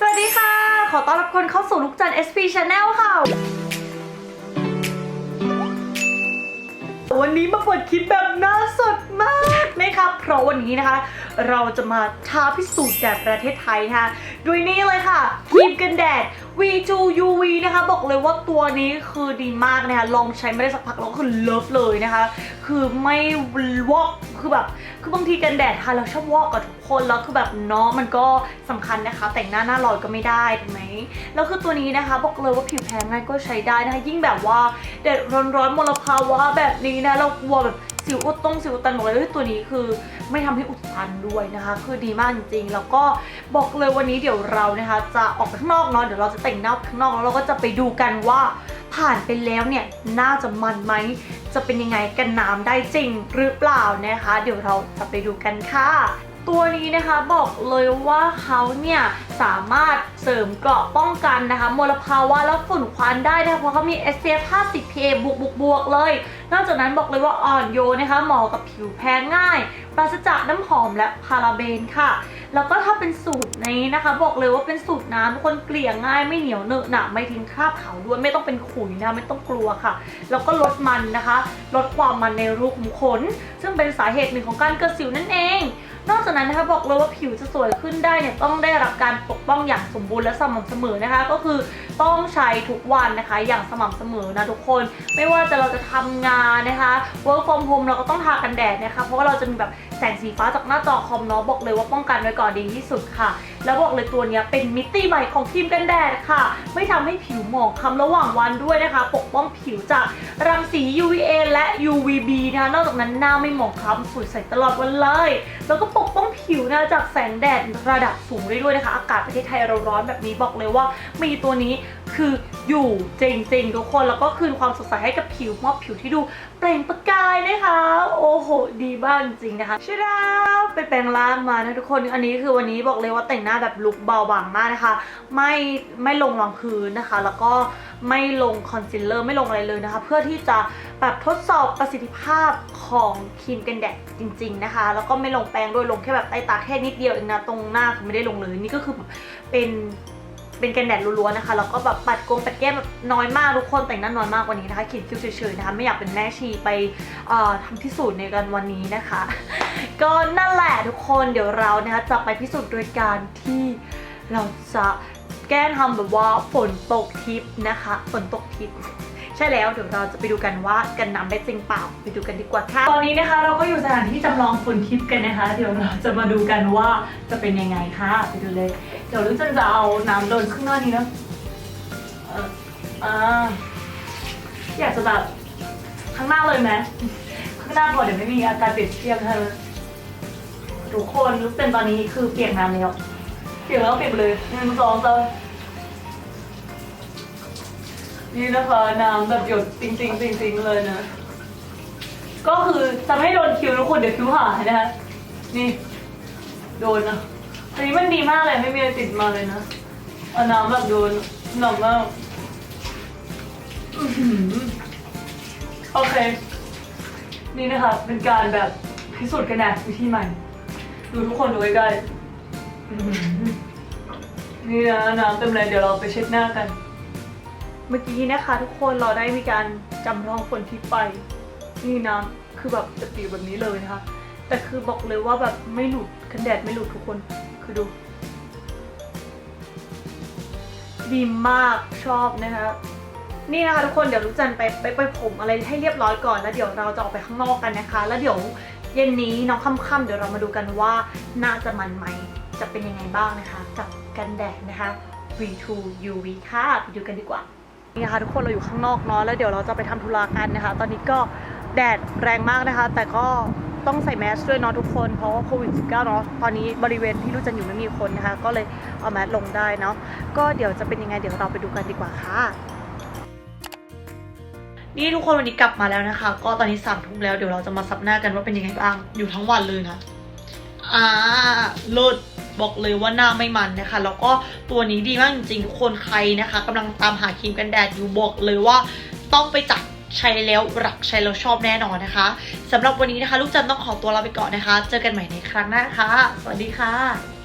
สวัสดีค่ะ ขอต้อนรับคนเข้าสู่ลูกจัน SP Channel ค่ะ วันนี้มาเปิดคลิปแบบน่าสดมากนะครับเพราะวันนี้นะคะ เราจะมาท้าพิสูจน์แดดประเทศไทยนะคะด้วยนี่เลยค่ะครีมกันแดด V2 UV นะคะ บอกเลยว่าตัวนี้คือดีมากนะคะ ลองใช้ไม่ได้สักพักแล้วก็คือเลิฟเลยนะคะ คือไม่วอกคือแบบ คือบางทีกันแดดทาแล้วชอบวอกกับทุกคนแล้วคือแบบเนาะมันก็สำคัญนะคะ แต่งหน้าหน้าลอยก็ไม่ได้ถูกไหมแล้วคือตัวนี้นะคะบอกเลยว่าผิวแพ้ง่ายก็ใช้ได้นะคะยิ่งแบบว่าแดดร้อนๆมลภาวะแบบนี้นะเรากลัวแบบสิวอุดตรงสิวอุดตันบอกเลยเฮ้ยตัวนี้คือไม่ทำให้อุดตันด้วยนะคะ คือดีมากจริงๆ แล้วก็บอกเลยวันนี้เดี๋ยวเรานะคะ จะออกไปข้างนอกเนาะเดี๋ยวเราจะแต่งหน้าข้างนอกแล้วเราก็จะไปดูกันว่าผ่านไปแล้วเนี่ยน่าจะมันไหม จะเป็นยังไงกันน้ำได้จริงหรือเปล่านะคะ เดี๋ยวเราจะไปดูกันค่ะ ตัวนี้นะคะบอกเลยว่าเขาเนี่ยสามารถเสริมเกราะป้องกันนะคะมลภาวะและฝุ่นควันได้นะคะเพราะเขามี SPF 50 PA บวกบวกบวกเลย นอกจากนั้นบอกเลยว่าอ่อนโยนนะคะเหมาะกับผิวแพ้ง่าย ปราศจากน้ำหอมและพาราเบนค่ะ แล้วก็ถ้าเป็นสูตรนี้นะคะ บอกเลยว่าเป็นสูตรน้ำคนเกลี่ยง่ายไม่เหนียวเหนอะหนะไม่ทิ้งคราบขาวด้วยไม่ต้องเป็นขุยนะไม่ต้องกลัวค่ะ แล้วก็ลดมันนะคะ ลดความมันในรูขุมขน ซึ่งเป็นสาเหตุหนึ่งของการเกิดสิวนั่นเอง นอกจากนั้นนะคะบอกเลยว่าผิวจะสวยขึ้นได้เนี่ยต้องได้รับการปกป้องอย่างสมบูรณ์และสม่ำเสมอนะคะ ก็คือต้องใช้ทุกวันนะคะ อย่างสม่ำเสมอนะทุกคน ไม่ว่าจะเราจะทำงานนะคะ work from home เราก็ต้องทากันแดดนะคะ เพราะว่าเราจะมีแบบแสงสีฟ้าจากหน้าจอคอมเนาะบอกเลยว่าป้องกันไว้ก่อนดีที่สุดค่ะ แล้วบอกเลยตัวนี้เป็นมิติใหม่ของครีมกันแดดค่ะ ไม่ทำให้ผิวหมองคล้ำระหว่างวันด้วยนะคะ ปกป้องผิวจากรังสี UVA และ UVB นะคะนอกจากนั้นหน้าไม่หมองคล้ำสวยใสตลอดวันเลย แล้วก็ปกป้องผิวนะจากแสงแดดระดับสูงได้ด้วยนะคะ อากาศประเทศไทยเราร้อนแบบนี้บอกเลยว่ามีตัวนี้ คืออยู่จริงๆ ทุกคนแล้วก็คืนความสดใสให้กับผิวมอบผิวที่ดูเปล่งประกายนะคะ โอ้โห ดีบ้างจริงนะคะชิดาไปแปรงร่างมานะทุกคนอันนี้คือวันนี้บอกเลยว่าแต่งหน้าแบบลุคเบาบางมากนะคะ ไม่ไม่ลงรองพื้นนะคะ แล้วก็ไม่ลงคอนซีลเลอร์ไม่ลงอะไรเลยนะคะ เพื่อที่จะแบบทดสอบประสิทธิภาพของครีมกันแดดจริง ๆนะคะ แล้วก็ไม่ลงแป้งด้วยลงแค่แบบใต้ตาแค่นิดเดียวเองนะตรงหน้าคือไม่ได้ลงเลยนี่ก็คือเป็น เป็นกันแดดล้วนๆนะคะ แล้วก็แบบปัดกงปัดแก้มแบบน้อยมากทุกคนแต่งหน้าน้อยมากกว่านี้นะคะขียนคิ้วเฉยๆนะคะไม่อยากเป็นแม่ชีไปเอ่อทำพิสูจน์ในกันวันนี้นะคะ ก็นั่นแหละทุกคนเดี๋ยวเรานะคะจะไปพิสูจน์โดยการที่เราจะแก้ทำแบบว่าฝนตกทิพย์นะคะฝนตกทิพย์ใช่แล้วเดี๋ยวเราจะไปดูกันว่ากันน้ำได้จริงเปล่าไปดูกันดีกว่าค่ะตอนนี้นะคะ เราก็อยู่สถานที่จำลองฝนทิพย์กันนะคะ เดี๋ยวเราจะมาดูกันว่าจะเป็นยังไงค่ะไปดูเลย เดี๋ยวลูกจันจะเอาน้ำโดนข้างหน้านี้นะเอออ่าอยากจะแบบข้างหน้าเลยไหมข้างหน้าก่อนเดี๋ยวไม่มีอาการเปรียบเทียบเธอทุกคนรู้เป็นตอนนี้คือเปียกน้ำแล้วเปียกแล้วเปียกเลยหนึ่งสองสามนี่นะคะน้ำแบบหยดจริงๆจริงๆเลยนะ ก็คือจะไม่โดนคิวทุกคนเดี๋ยวคิวหายนะคะนี่ โดนนะ อันนี้มันดีมากเลยไม่มีอะไรติดมาเลยนะเอาน้ำแบบดนหนักมากอื้อหือโอเค นี่นะคะเป็นการแบบพิสูจน์กันนะวิธีใหม่ ดูทุกคนดูใกล้ๆอื้อหือนี่นะน้ำเต็มเลยเดี๋ยวเราไปเช็ดหน้ากัน เมื่อกี้นะคะ ทุกคนเราได้มีการจำลองฝนทิพย์ไป นี่น้ำคือแบบจะปิวแบบนี้เลยนะคะ แต่คือบอกเลยว่าแบบไม่หลุดกันแดดไม่หลุดทุกคน คือดู ดีมากชอบนะคะนี่นะคะทุกคนเดี๋ยวลูกจันไปไปไปผมอะไรให้เรียบร้อยก่อนแล้วเดี๋ยวเราจะออกไปข้างนอกกันนะคะ แล้วเดี๋ยวเย็นนี้น้องค่ำๆเดี๋ยวเรามาดูกันว่าน่าจะมันไหมจะเป็นยังไงบ้างนะคะ กับกันแดดนะคะ V2 UV ค่ะไปดูกันดีกว่านี่นะคะทุกคนเราอยู่ข้างนอกเนาะแล้วเดี๋ยวเราจะไปทำธุระกันนะคะ ตอนนี้ก็แดดแรงมากนะคะ แต่ก็ ต้องใส่แมสด้วยเนาะทุกคน เพราะว่าโควิด -19 เนาะตอนนี้บริเวณที่รู้จันอยู่ไม่มีคนนะคะ ก็เลยเอาแมสลงได้เนาะก็เดี๋ยวจะเป็นยังไงเดี๋ยวเราไปดูกันดีกว่าค่ะนี่ทุกคนวันนี้กลับมาแล้วนะคะ ก็ตอนนี้สามทุ่มแล้วเดี๋ยวเราจะมาซับหน้ากันว่าเป็นยังไงบ้างอยู่ทั้งวันเลยนะอ่าลิศบอกเลยว่าหน้าไม่มันนะคะ แล้วก็ตัวนี้ดีมากจริงๆทุกคนใครนะคะกำลังตามหาครีมกันแดดอยู่บอกเลยว่าต้องไปจับ ใช้แล้วรักใช้แล้วชอบแน่นอนนะคะสำหรับวันนี้นะคะ ลูกจันต้องขอตัวลาไปก่อนนะคะ เจอกันใหม่ในครั้งหน้าค่ะ สวัสดีค่ะ